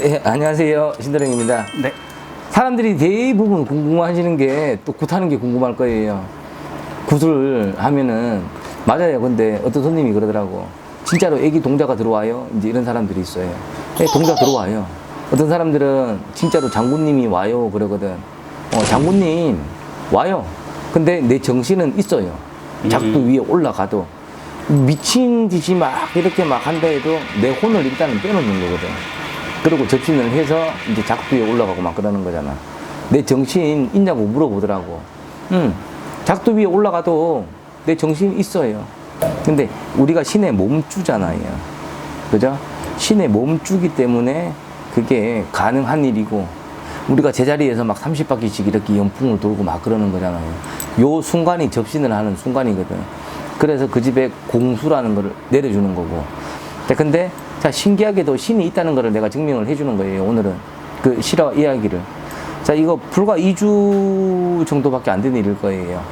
네, 안녕하세요. 신도령입니다. 네. 사람들이 대부분 궁금하시는 게 또 굿하는 게 궁금할 거예요. 굿을 하면은 맞아요. 근데 어떤 손님이 그러더라고. 진짜로 애기 동자가 들어와요? 이제 이런 사람들이 있어요. 네, 동자 들어와요. 어떤 사람들은 진짜로 장군님이 와요. 그러거든. 어, 장군님 와요. 근데 내 정신은 있어요. 작두 위에 올라가도. 미친 듯이 막 이렇게 막 한다 해도 내 혼을 일단은 빼놓는 거거든. 그리고 접신을 해서 이제 작두에 올라가고 막 그러는 거잖아. 내 정신 있냐고 물어보더라고. 응. 작두 위에 올라가도 내 정신 있어요. 근데 우리가 신의 몸주잖아요. 그죠? 신의 몸주기 때문에 그게 가능한 일이고 우리가 제자리에서 막 30바퀴씩 이렇게 연풍을 돌고 막 그러는 거잖아요. 요 순간이 접신을 하는 순간이거든. 그래서 그 집에 공수라는 거를 내려주는 거고. 자, 근데 자, 신기하게도 신이 있다는 거를 내가 증명을 해주는 거예요. 오늘은 그 실화 이야기를. 자, 이거 불과 2주 정도밖에 안 된 일일 거예요.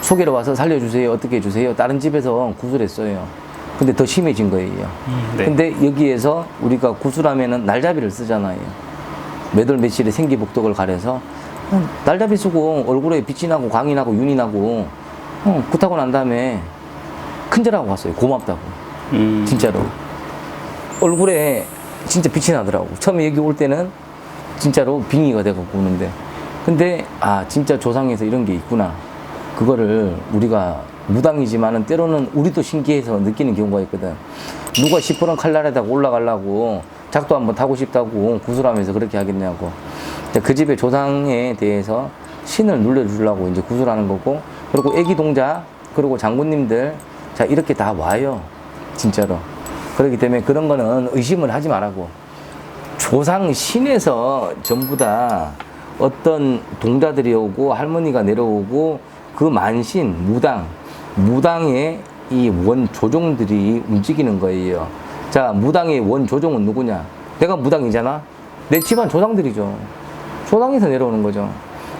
소개로 와서 살려주세요. 어떻게 해주세요. 다른 집에서 구술했어요. 근데 더 심해진 거예요. 네. 근데 여기에서 우리가 구술하면은 날잡이를 쓰잖아요. 몇월 며칠에 생기복덕을 가려서 어, 날잡이 쓰고 얼굴에 빛이 나고 광이 나고 윤이 나고 어, 굿하고 난 다음에 큰절하고 갔어요. 고맙다고. 음, 진짜로. 얼굴에 진짜 빛이 나더라고. 처음에 여기 올 때는 진짜로 빙의가 돼갖고 오는데. 근데, 아, 진짜 조상에서 이런 게 있구나. 그거를 우리가 무당이지만은 때로는 우리도 신기해서 느끼는 경우가 있거든. 누가 시퍼런 칼날에다가 올라가려고 작도 한번 타고 싶다고 구슬하면서 그렇게 하겠냐고. 그 집의 조상에 대해서 신을 눌러주려고 이제 구슬하는 거고, 그리고 애기 동자, 그리고 장군님들, 자, 이렇게 다 와요. 진짜로. 그렇기 때문에 그런 거는 의심을 하지 말라고. 조상 신에서 전부 다 어떤 동자들이 오고 할머니가 내려오고 그 만신, 무당, 무당의 이 원 조종들이 움직이는 거예요. 자, 무당의 원 조종은 누구냐? 내가 무당이잖아? 내 집안 조상들이죠. 조상에서 내려오는 거죠.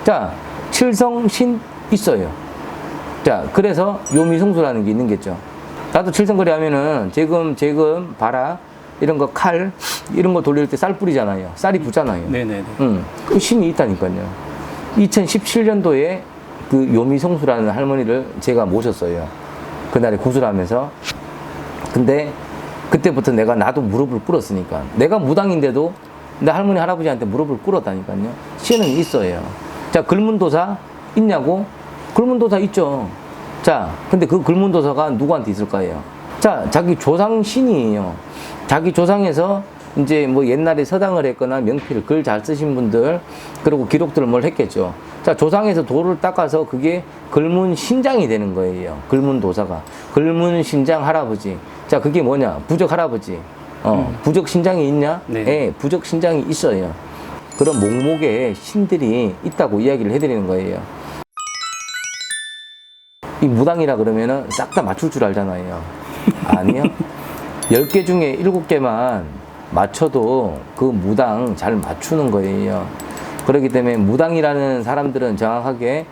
자, 칠성신 있어요. 자, 그래서 요미성수라는 게 있는 겠죠. 나도 칠성거리 하면은 재금, 재금, 봐라. 이런 거 칼, 이런 거 돌릴 때 쌀 뿌리잖아요. 쌀이 붙잖아요. 네네네. 응. 그 신이 있다니까요. 2017년도에 그 요미성수라는 할머니를 제가 모셨어요. 그날에 구슬 하면서. 근데 그때부터 내가 나도 무릎을 꿇었으니까. 내가 무당인데도 내 할머니, 할아버지한테 무릎을 꿇었다니까요. 신은 있어요. 자, 글문도사 있냐고? 글문도사 있죠. 자, 근데 그 글문도사가 누구한테 있을까요? 자, 자기 조상 신이에요. 자기 조상에서 이제 뭐 옛날에 서당을 했거나 명필 글잘 쓰신 분들 그리고 기록들을 뭘 했겠죠. 자, 조상에서 돌을 닦아서 그게 글문 신장이 되는 거예요. 글문 도사가. 글문 신장 할아버지. 자, 그게 뭐냐? 부적 할아버지. 어, 부적 신장이 있냐? 네. 예, 부적 신장이 있어요. 그런 목목에 신들이 있다고 이야기를 해드리는 거예요. 이 무당이라 그러면은 싹 다 맞출 줄 알잖아요. 아니요. 10개 중에 7개만 맞춰도 그 무당 잘 맞추는 거예요. 그렇기 때문에 무당이라는 사람들은 정확하게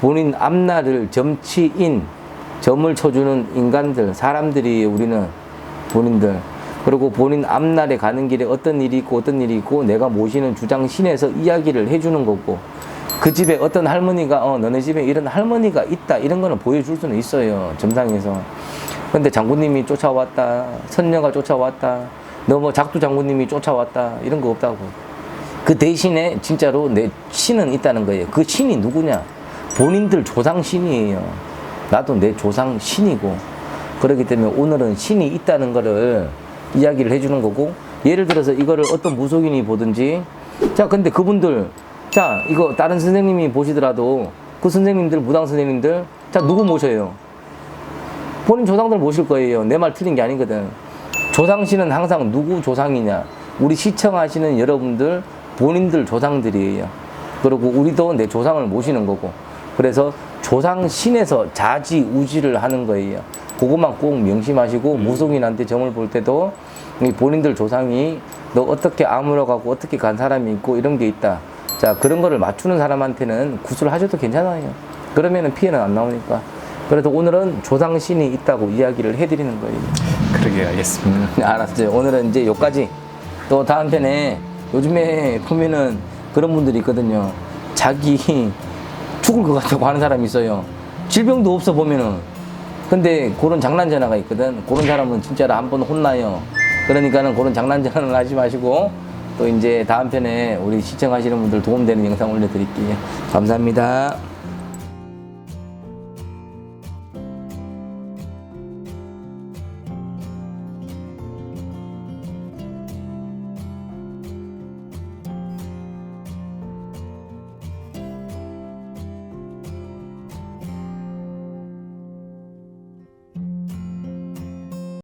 본인 앞날을 점치인, 점을 쳐주는 인간들, 사람들이 우리는 본인들. 그리고 본인 앞날에 가는 길에 어떤 일이 있고 어떤 일이 있고 내가 모시는 주장 신에서 이야기를 해주는 거고 그 집에 어떤 할머니가 어 너네 집에 이런 할머니가 있다. 이런 거는 보여줄 수는 있어요 점상에서. 근데 장군님이 쫓아왔다. 선녀가 쫓아왔다. 너 뭐 작두 장군님이 쫓아왔다. 이런 거 없다고. 그 대신에 진짜로 내 신은 있다는 거예요. 그 신이 누구냐? 본인들 조상 신이에요. 나도 내 조상 신이고. 그렇기 때문에 오늘은 신이 있다는 거를 이야기를 해주는 거고 예를 들어서 이거를 어떤 무속인이 보든지. 자 근데 그분들 자 이거 다른 선생님이 보시더라도 그 선생님들 무당 선생님들 자 누구 모셔요? 본인 조상들 모실 거예요. 내 말 틀린 게 아니거든. 조상신은 항상 누구 조상이냐? 우리 시청하시는 여러분들 본인들 조상들이에요. 그리고 우리도 내 조상을 모시는 거고. 그래서 조상신에서 자지우지를 하는 거예요. 그것만 꼭 명심하시고 무속인한테 점을 볼 때도 이 본인들 조상이 너 어떻게 아물어가고 어떻게 간 사람이 있고 이런 게 있다 자 그런 거를 맞추는 사람한테는 구슬 하셔도 괜찮아요 그러면은 피해는 안 나오니까 그래서 오늘은 조상신이 있다고 이야기를 해드리는 거예요 그러게 알겠습니다. 음, 알았어요 오늘은 이제 여기까지 또 다음 편에 요즘에 보면은 그런 분들이 있거든요. 자기 죽을 것 같다고 하는 사람이 있어요. 질병도 없어 보면은. 근데 그런 장난 전화가 있거든. 그런 사람은 진짜로 한 번 혼나요. 그러니까는 그런 장난 전화는 하지 마시고 또 이제 다음 편에 우리 시청하시는 분들 도움되는 영상 올려드릴게요. 감사합니다.